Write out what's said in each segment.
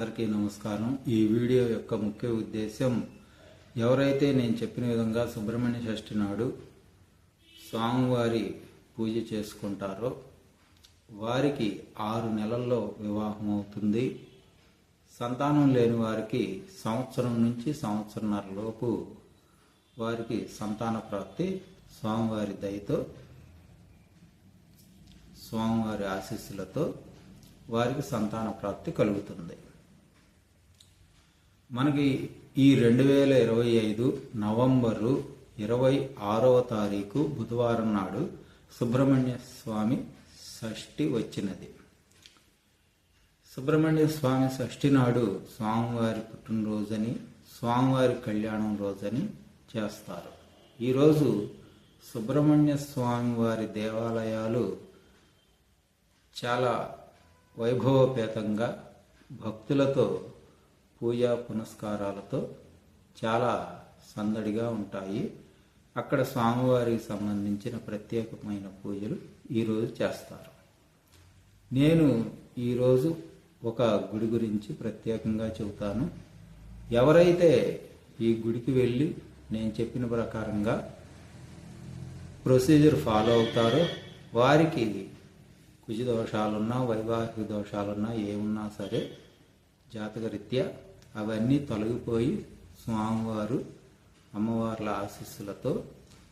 అందరికీ నమస్కారం. ఈ వీడియో యొక్క ముఖ్య ఉద్దేశం ఎవరైతే నేను చెప్పిన విధంగా సుబ్రహ్మణ్య షష్ఠి నాడు స్వామివారి పూజ చేసుకుంటారో వారికి ఆరు నెలల్లో వివాహం అవుతుంది. సంతానం లేని వారికి సంవత్సరం నుంచి సంవత్సరంన్నర లోపు వారికి సంతాన ప్రాప్తి స్వామివారి దయతో స్వామివారి ఆశీస్సులతో వారికి సంతాన ప్రాప్తి కలుగుతుంది. మనకి ఈ రెండు వేల ఇరవై ఐదు నవంబరు ఇరవై ఆరవ తారీఖు బుధవారం నాడు సుబ్రహ్మణ్య స్వామి షష్ఠి వచ్చినది. సుబ్రహ్మణ్య స్వామి షష్ఠి నాడు స్వామివారి పుట్టినరోజని స్వామివారి కళ్యాణం రోజని చేస్తారు. ఈరోజు సుబ్రహ్మణ్య స్వామి వారి దేవాలయాలు చాలా వైభవపేతంగా భక్తులతో పూజా పునస్కారాలతో చాలా సందడిగా ఉంటాయి. అక్కడ స్వామివారికి సంబంధించిన ప్రత్యేకమైన పూజలు ఈరోజు చేస్తారు. నేను ఈరోజు ఒక గుడి గురించి ప్రత్యేకంగా చెబుతాను. ఎవరైతే ఈ గుడికి వెళ్ళి నేను చెప్పిన ప్రకారంగా ప్రొసీజర్ ఫాలో అవుతారో వారికి కుజ దోషాలున్నా వైవాహిక దోషాలున్నా ఏమున్నా సరే జాతకరీత్యా అవన్నీ తొలగిపోయి స్వామివారు అమ్మవార్ల ఆశీస్సులతో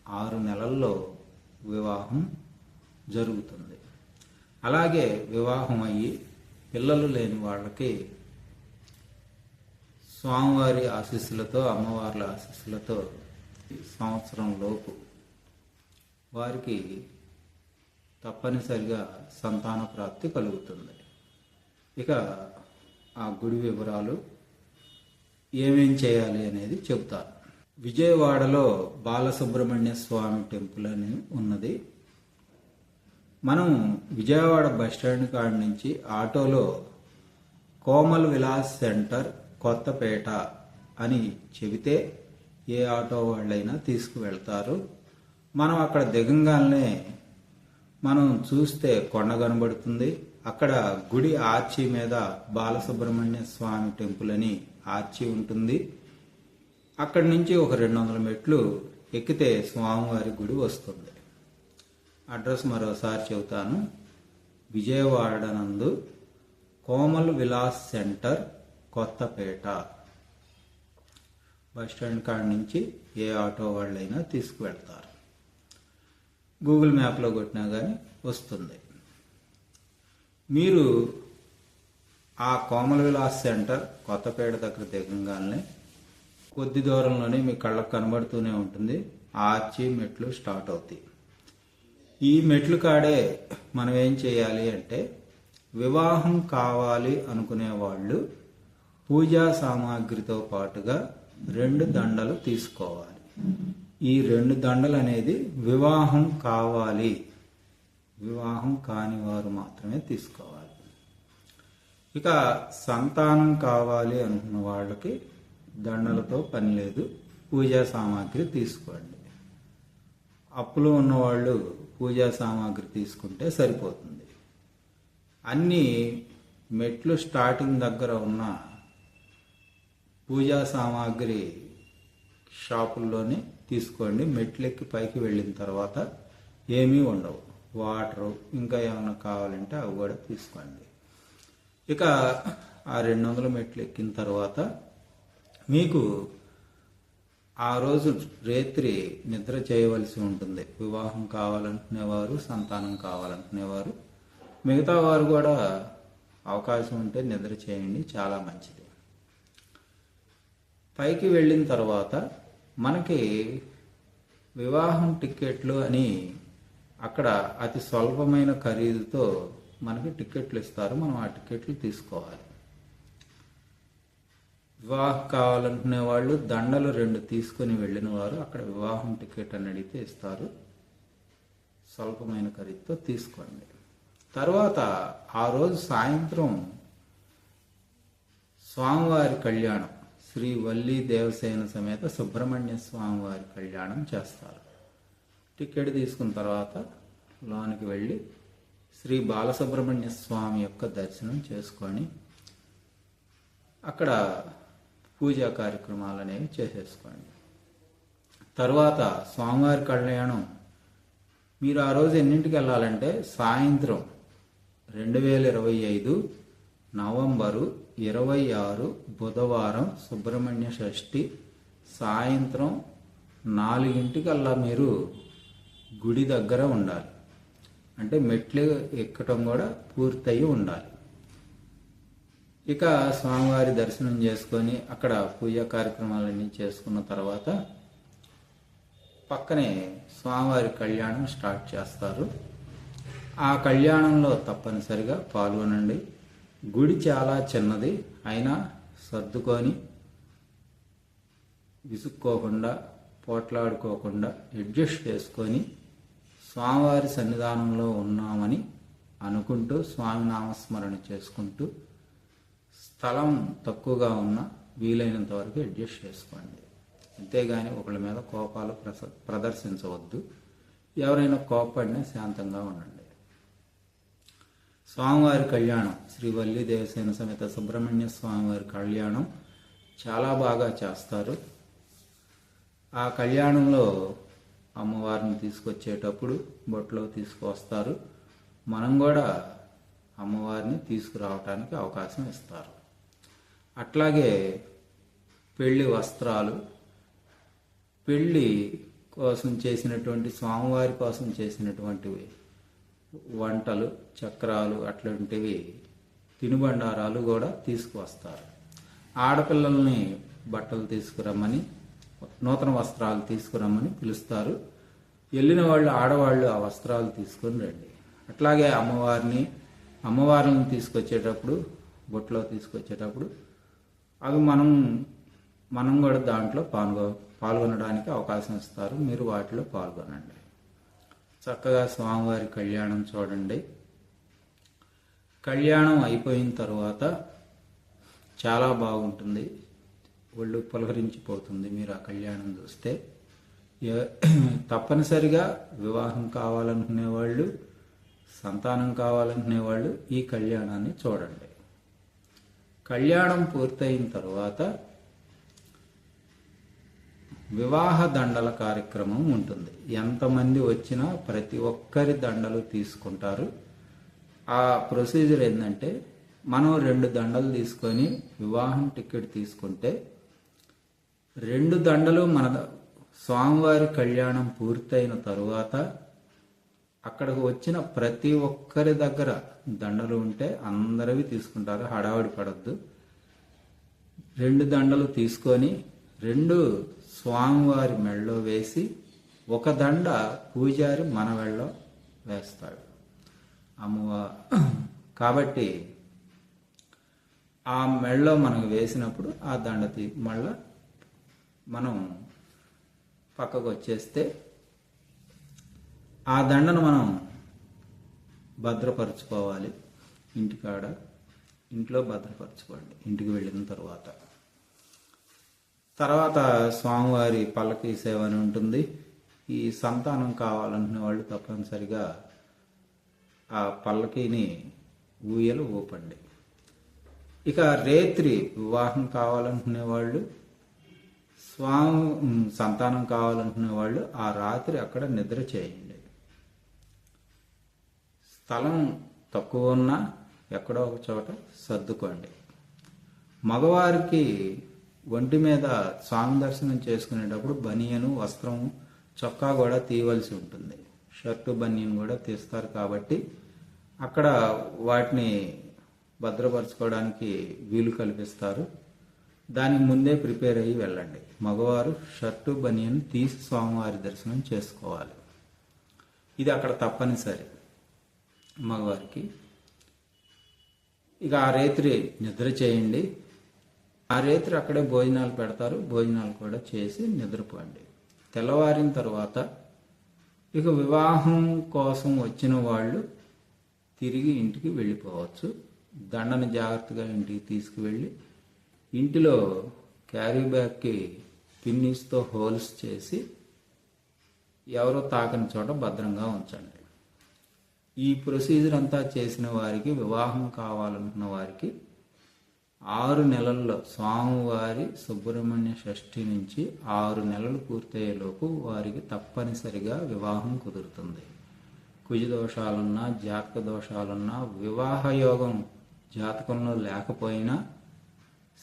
ఆరు నెలల్లో వివాహం జరుగుతుంది. అలాగే వివాహం అయ్యి పిల్లలు లేని వాళ్ళకి స్వామివారి ఆశీస్సులతో అమ్మవార్ల ఆశీస్సులతో సంవత్సరం లోపు వారికి తప్పనిసరిగా సంతాన ప్రాప్తి కలుగుతుంది. ఇక ఆ గుడి వివరాలు ఏమేం చేయాలి అనేది చెప్తాను విజయవాడలో బాలసుబ్రహ్మణ్య స్వామి టెంపుల్ అని ఉన్నది. మనం విజయవాడ బస్ స్టాండ్ కాడ నుంచి ఆటోలో కోమల్ విలాస్ సెంటర్ కొత్తపేట అని చెబితే ఏ ఆటో వాళ్ళైనా తీసుకువెళ్తారు. మనం అక్కడ దిగంగానే మనం చూస్తే కొండ కనబడుతుంది. అక్కడ గుడి ఆర్చి మీద బాలసుబ్రహ్మణ్య స్వామి టెంపుల్ అని ఆర్చి ఉంటుంది. అక్కడి నుంచి ఒక రెండు వందల మెట్లు ఎక్కితే స్వామివారి గుడి వస్తుంది. అడ్రస్ మరోసారి చెబుతాను. విజయవాడ నందు Komal Vilas centre Kothapeta. Bus stand కాడ నుంచి ఏ ఆటో వాళ్ళైనా తీసుకువెళ్తారు. గూగుల్ మ్యాప్లో కొట్టినా కానీ వస్తుంది. మీరు ఆ కోమల విలాస్ సెంటర్ కొత్తపేట దగ్గర దిగంగానే కొద్ది దూరంలోనే మీ కళ్ళకు కనబడుతూనే ఉంటుంది. ఆర్చి మెట్లు స్టార్ట్ అవుతాయి. ఈ మెట్లు కాడే మనం ఏం చేయాలి అంటే వివాహం కావాలి అనుకునే వాళ్ళు పూజా సామాగ్రితో పాటుగా రెండు దండలు తీసుకోవాలి. ఈ రెండు దండలు అనేది వివాహం కావాలి. వివాహం కాని వారు మాత్రమే తీసుకోవాలి. ఇక సంతానం కావాలి అనుకున్న వాళ్ళకి దండలతో పని లేదు పూజా సామాగ్రి తీసుకోండి. అప్పులు ఉన్నవాళ్ళు పూజా సామాగ్రి తీసుకుంటే సరిపోతుంది. అన్నీ మెట్లు స్టార్టింగ్ దగ్గర ఉన్న పూజా సామాగ్రి షాపుల్లోనే తీసుకోండి. మెట్లెక్కి పైకి వెళ్ళిన తర్వాత ఏమీ ఉండవు. వాటరు ఇంకా ఏమైనా కావాలంటే అవి కూడా తీసుకోండి. ఇక ఆ రెండు వందల మెట్లు ఎక్కిన తర్వాత మీకు ఆ రోజు రేత్రి నిద్ర చేయవలసి ఉంటుంది. వివాహం కావాలనుకునేవారు సంతానం కావాలనుకునేవారు మిగతా వారు కూడా అవకాశం ఉంటే నిద్ర చేయండి చాలా మంచిది. పైకి వెళ్ళిన తర్వాత మనకి వివాహం టిక్కెట్లు అని అక్కడ అతి స్వల్పమైన ఖరీదుతో మనకి టిక్కెట్లు ఇస్తారు మనం ఆ టికెట్లు తీసుకోవాలి. వివాహం కావాలనుకునే వాళ్ళు దండలు రెండు తీసుకొని వెళ్ళిన వారు అక్కడ వివాహం టికెట్ అని అడిగితే ఇస్తారు. స్వల్పమైన ఖరీదుతో తీసుకోండి. తర్వాత ఆ రోజు సాయంత్రం స్వామివారి కళ్యాణం శ్రీ వల్లి దేవసేన సమేత సుబ్రహ్మణ్య స్వామివారి కళ్యాణం చేస్తారు. టికెట్ తీసుకున్న తర్వాత లోనికి వెళ్ళి శ్రీ బాలసుబ్రహ్మణ్య స్వామి యొక్క దర్శనం చేసుకొని అక్కడ పూజా కార్యక్రమాలు అనేవి చేసేసుకోండి. తర్వాత స్వామివారి కళ్యాణం. మీరు ఆ రోజు ఎన్నింటికి వెళ్ళాలంటే సాయంత్రం రెండు వేల ఇరవై ఐదు నవంబరు ఇరవై ఆరు బుధవారం సుబ్రహ్మణ్య షష్ఠి సాయంత్రం నాలుగింటికల్లా మీరు గుడి దగ్గర ఉండాలి. అంటే మెట్లు ఎక్కటం కూడా పూర్తయి ఉండాలి. ఇక స్వామివారి దర్శనం చేసుకొని అక్కడ పూజా కార్యక్రమాలన్నీ చేసుకున్న తర్వాత పక్కనే స్వామివారి కళ్యాణం స్టార్ట్ చేస్తారు. ఆ కళ్యాణంలో తప్పనిసరిగా పాల్గొనండి. గుడి చాలా చిన్నది అయినా సర్దుకొని విసుక్కోకుండా పోట్లాడుకోకుండా అడ్జస్ట్ చేసుకొని స్వామివారి సన్నిధానంలో ఉన్నామని అనుకుంటూ స్వామి నామస్మరణ చేసుకుంటూ స్థలం తక్కువగా ఉన్న వీలైనంత వరకు అడ్జస్ట్ చేసుకోండి. అంతేగాని ఒకళ్ళ మీద కోపాలు ప్రస ప్రదర్శించవద్దు. ఎవరైనా కోపడినా శాంతంగా ఉండండి. స్వామివారి కళ్యాణం శ్రీ వల్లి దేవసేన సమేత సుబ్రహ్మణ్య స్వామివారి కళ్యాణం చాలా బాగా చేస్తారు. ఆ కళ్యాణంలో అమ్మవారిని తీసుకొచ్చేటప్పుడు బొట్లో తీసుకొస్తారు మనం కూడా అమ్మవారిని తీసుకురావటానికి అవకాశం ఇస్తారు. అట్లాగే పెళ్ళి వస్త్రాలు పెళ్ళి కోసం చేసినటువంటి స్వామివారి కోసం చేసినటువంటివి వంటలు చక్రాలు అట్లాంటివి తినుబండారాలు కూడా తీసుకువస్తారు. ఆడపిల్లల్ని బట్టలు తీసుకురమ్మని నూతన వస్త్రాలు తీసుకురమ్మని పిలుస్తారు. వెళ్ళిన వాళ్ళు ఆడవాళ్ళు ఆ వస్త్రాలు తీసుకొని రండి. అట్లాగే అమ్మవారిని అమ్మవారిని తీసుకొచ్చేటప్పుడు బొట్లో తీసుకొచ్చేటప్పుడు అవి మనం మనం కూడా దాంట్లో పాల్గొ పాల్గొనడానికి అవకాశం ఇస్తారు. మీరు వాటిలో పాల్గొనండి. చక్కగా స్వామివారి కళ్యాణం చూడండి. కళ్యాణం అయిపోయిన తర్వాత చాలా బాగుంటుంది. ఒళ్ళు పులహరించిపోతుంది మీరు ఆ కళ్యాణం చూస్తే. తప్పనిసరిగా వివాహం కావాలనుకునే వాళ్ళు సంతానం కావాలనుకునే వాళ్ళు ఈ కళ్యాణాన్ని చూడండి. కళ్యాణం పూర్తయిన తర్వాత వివాహ దండల కార్యక్రమం ఉంటుంది. ఎంతమంది వచ్చినా ప్రతి ఒక్కరి దండలు తీసుకుంటారు. ఆ ప్రొసీజర్ ఏంటంటే మనం రెండు దండలు తీసుకొని వివాహం టికెట్ తీసుకుంటే రెండు దండలు మన స్వామివారి కళ్యాణం పూర్తయిన తరువాత అక్కడికి వచ్చిన ప్రతి ఒక్కరి దగ్గర దండలు ఉంటే అందరివి తీసుకుంటారు హడావిడి పడద్దు. రెండు దండలు తీసుకొని రెండు స్వామివారి మెళ్ళో వేసి ఒక దండ పూజారి మన మెళ్ళో వేస్తాడు. అమ్మవా కాబట్టి ఆ మెళ్ళో మనకు వేసినప్పుడు ఆ దండ తీ మళ్ళా మనం పక్కకు వచ్చేస్తే ఆ దండను మనం భద్రపరచుకోవాలి. ఇంటికాడ ఇంట్లో భద్రపరచుకోండి ఇంటికి వెళ్ళిన తర్వాత. తర్వాత స్వామివారి పల్లకి సేవ అని ఉంటుంది. ఈ సంతానం కావాలనుకునే వాళ్ళు తప్పనిసరిగా ఆ పల్లకిని ఊయలు ఊపండి. ఇక రేత్రి వివాహం కావాలనుకునే వాళ్ళు స్వామి సంతానం కావాలనుకునే వాళ్ళు ఆ రాత్రి అక్కడ నిద్ర చేయండి. స్థలం తక్కువ ఉన్నా ఎక్కడో ఒక చోట సర్దుకోండి. మగవారికి ఒంటి మీద స్వామి దర్శనం చేసుకునేటప్పుడు బనియను వస్త్రము చొక్కా కూడా తీయవలసి ఉంటుంది. షర్టు బనియన్ కూడా తీస్తారు కాబట్టి అక్కడ వాటిని భద్రపరచుకోవడానికి వీలు కల్పిస్తారు. దానికి ముందే ప్రిపేర్ అయ్యి వెళ్ళండి. మగవారు షర్టు బనియన్ తీసి స్వామివారి దర్శనం చేసుకోవాలి. ఇది అక్కడ తప్పనిసరి. మగవారికి ఇక ఆ రేత్రి నిద్ర చేయండి. ఆ రేత్రి అక్కడే భోజనాలు పెడతారు. భోజనాలు కూడా చేసి నిద్రపోండి. తెల్లవారిన తర్వాత ఇక వివాహం కోసం వచ్చిన వాళ్ళు తిరిగి ఇంటికి వెళ్ళిపోవచ్చు. దండను జాగ్రత్తగా ఇంటికి తీసుకువెళ్ళి ఇంటిలో క్యారీ బ్యాగ్కి పిన్నీస్తో హోల్స్ చేసి ఎవరో తాకని చోట భద్రంగా ఉంచండి. ఈ ప్రొసీజర్ అంతా చేసిన వారికి వివాహం కావాలనుకున్న వారికి ఆరు నెలల్లో స్వామివారి సుబ్రహ్మణ్య షష్ఠి నుంచి ఆరు నెలలు పూర్తయ్యేలోపు వారికి తప్పనిసరిగా వివాహం కుదురుతుంది. కుజ దోషాలున్నా జాతక దోషాలున్నా వివాహ యోగం జాతకంలో లేకపోయినా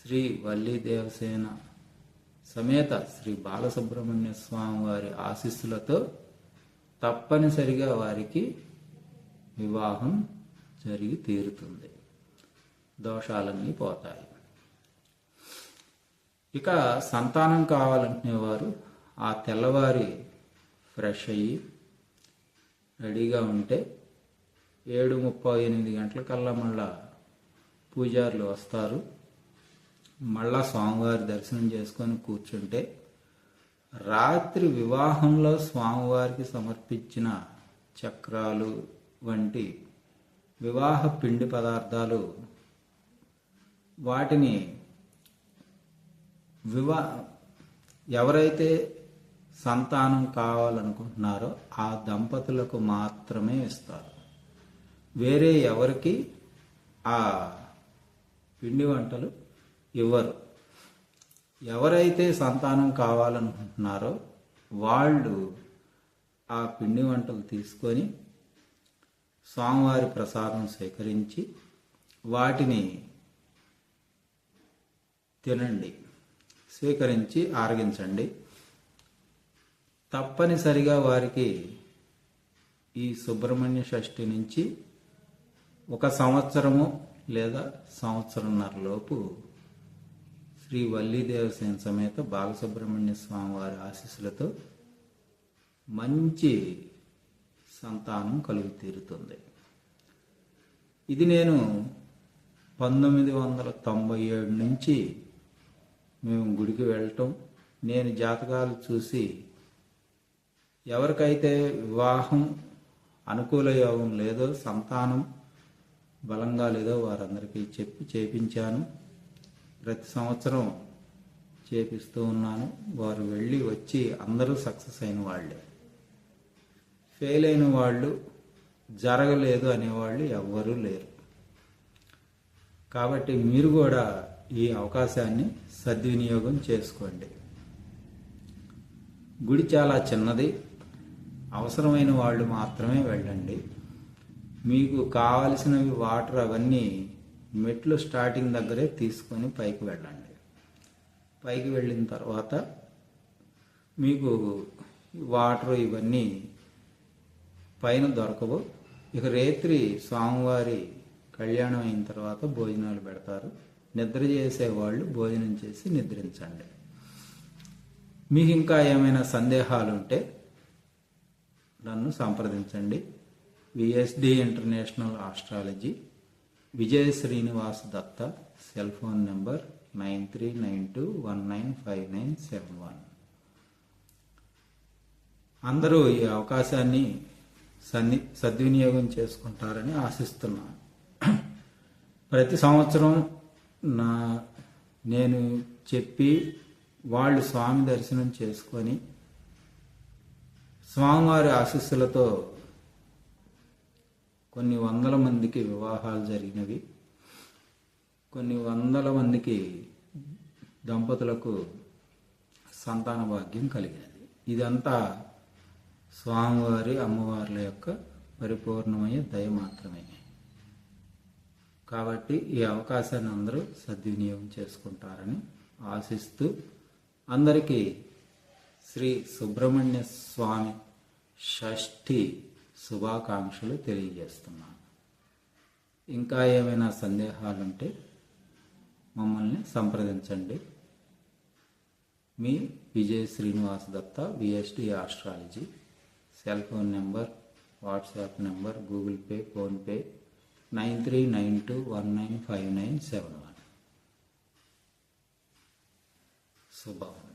శ్రీ వల్లి దేవసేన సమేత శ్రీ బాలసుబ్రహ్మణ్య స్వామి వారి ఆశీస్సులతో తప్పనిసరిగా వారికి వివాహం జరిగి తీరుతుంది. దోషాలన్నీ పోతాయి. ఇక సంతానం కావాలనుకునేవారు ఆ తెల్లవారి ఫ్రెష్ అయ్యి రెడీగా ఉంటే ఏడు ముప్పై ఎనిమిది గంటలకల్లా మళ్ళా పూజారులు వస్తారు. మళ్ళా స్వామివారి దర్శనం చేసుకొని కూర్చుంటే రాత్రి వివాహంలో స్వామివారికి సమర్పించిన చక్రాలు వంటి వివాహ పిండి పదార్థాలు వాటిని వివా ఎవరైతే సంతానం కావాలనుకుంటున్నారో ఆ దంపతులకు మాత్రమే ఇస్తారు. వేరే ఎవరికి ఆ పిండి వంటలు ఇవ్వరు. ఎవరైతే సంతానం కావాలనుకుంటున్నారో వాళ్ళు ఆ పిండి వంటలు తీసుకొని స్వామివారి ప్రసాదం స్వీకరించి వాటిని తినండి స్వీకరించి ఆరగించండి. తప్పనిసరిగా వారికి ఈ సుబ్రహ్మణ్య షష్ఠి నుంచి ఒక సంవత్సరము లేదా సంవత్సరంన్నర లోపు శ్రీ వల్లీదేవసేన సమేత బాలసుబ్రహ్మణ్య స్వామి వారి ఆశీస్సులతో మంచి సంతానం కలుగు తీరుతుంది. ఇది నేను పంతొమ్మిది వందల తొంభై ఏడు నుంచి మేము గుడికి వెళ్ళటం నేను జాతకాలు చూసి ఎవరికైతే వివాహం అనుకూల యోగం లేదో సంతానం బలంగా లేదో వారందరికీ చెప్పి చేపించాను. ప్రతి సంవత్సరం చేపిస్తూ ఉన్నాను. వారు వెళ్ళి వచ్చి అందరూ సక్సెస్ అయిన వాళ్ళే. ఫెయిల్ అయిన వాళ్ళు జరగలేదు అనేవాళ్ళు ఎవ్వరూ లేరు. కాబట్టి మీరు కూడా ఈ అవకాశాన్ని సద్వినియోగం చేసుకోండి. గుడి చాలా చిన్నది. అవసరమైన వాళ్ళు మాత్రమే వెళ్ళండి. మీకు కావలసినవి వాటర్ అవన్నీ మెట్లు స్టార్టింగ్ దగ్గరే తీసుకొని పైకి వెళ్ళండి. పైకి వెళ్ళిన తర్వాత మీకు వాటర్ ఇవన్నీ పైన దొరకవు. ఇక రేత్రి స్వామివారి కళ్యాణం అయిన తర్వాత భోజనాలు పెడతారు. నిద్ర చేసేవాళ్ళు భోజనం చేసి నిద్రించండి. మీకు ఇంకా ఏమైనా సందేహాలు ఉంటే నన్ను సంప్రదించండి. VSD international astrology Vijaya Srinivas Datta cell phone number nine three nine two one nine five nine seven one. అందరూ ఈ అవకాశాన్ని సన్ని సద్వినియోగం చేసుకుంటారని ఆశిస్తున్నాను. ప్రతి సంవత్సరం నా నేను చెప్పి వాళ్ళు స్వామి దర్శనం చేసుకొని స్వామివారి ఆశీస్సులతో కొన్ని వందల మందికి వివాహాలు జరిగినవి. కొన్ని వందల మందికి దంపతులకు సంతాన భాగ్యం కలిగినది. ఇదంతా స్వామివారి అమ్మవార్ల యొక్క పరిపూర్ణమయ్యే దయ మాత్రమే. కాబట్టి ఈ అవకాశాన్ని అందరూ సద్వినియోగం చేసుకుంటారని ఆశిస్తూ అందరికీ శ్రీ సుబ్రహ్మణ్య స్వామి షష్ఠి శుభాకాంక్షలు తెలియజేస్తున్నాను. ఇంకా ఏమైనా సందేహాలుంటే మమ్మల్ని సంప్రదించండి. మీ Vijay Srinivas Datta VSD astrology cell phone number WhatsApp number Google Pay PhonePe nine three nine two one nine five nine seven one. శుభం.